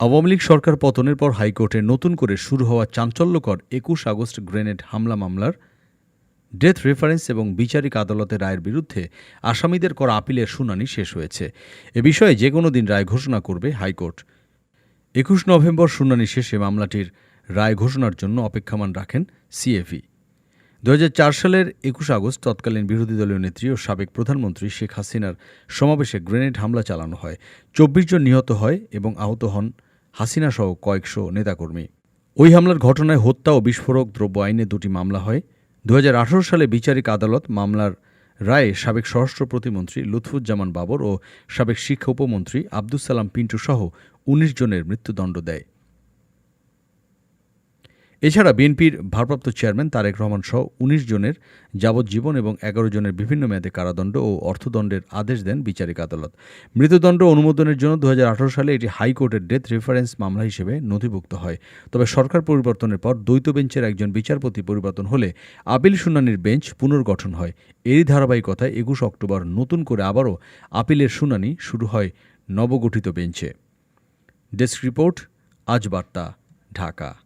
আওয়ামী লীগ সরকার পতনের পর হাইকোর্টে নতুন করে শুরু হওয়া চাঞ্চল্যকর একুশ আগস্ট গ্রেনেড হামলা মামলার ডেথ রেফারেন্স এবং বিচারিক আদালতের রায়ের বিরুদ্ধে আসামিদের করা আপিলের শুনানি শেষ হয়েছে। এ বিষয়ে যে কোনো দিন রায় ঘোষণা করবে হাইকোর্ট। একুশ নভেম্বর শুনানি শেষে মামলাটির রায় ঘোষণার জন্য অপেক্ষামান রাখেন সিএফি দু সালের একুশ আগস্ট তৎকালীন বিরোধী দলীয় নেত্রী ও সাবেক প্রধানমন্ত্রী শেখ হাসিনার সমাবেশে গ্রেনেড হামলা চালানো হয়। চব্বিশ জন নিহত হয় এবং আহত হন হাসিনা সহ কয়েকশো নেতাকর্মী। ওই হামলার ঘটনায় হত্যা ও বিস্ফোরক দ্রব্য আইনে দুটি মামলা হয়। দু হাজার আঠেরো সালে বিচারিক আদালত মামলার রায়ে সাবেক স্বরাষ্ট্র প্রতিমন্ত্রী লুৎফুজ্জামান বাবর ও সাবেক শিক্ষা উপমন্ত্রী আব্দুস সালাম পিন্টু সহ উনিশ জনের মৃত্যুদণ্ড দেয়। এছাড়া বিএনপির ভারপ্রাপ্ত চেয়ারম্যান তারেক রহমান সহ উনিশ জনের যাবজ্জীবন এবং এগারো জনের বিভিন্ন মেয়াদে কারাদণ্ড ও অর্থদণ্ডের আদেশ দেন বিচারিক আদালত। মৃত্যুদণ্ড অনুমোদনের জন্য দু হাজার আঠেরো সালে এটি হাইকোর্টের ডেথ রেফারেন্স মামলা হিসেবে নথিভুক্ত হয়। তবে সরকার পরিবর্তনের পর দ্বৈত বেঞ্চের একজন বিচারপতি পরিবর্তন হলে আপিল শুনানির বেঞ্চ পুনর্গঠন হয়। এরই ধারাবাহিকতায় একুশ অক্টোবর নতুন করে আবারও আপিলের শুনানি শুরু হয় নবগঠিত বেঞ্চে। ডেস্ক রিপোর্ট, আজ বার্তা, ঢাকা।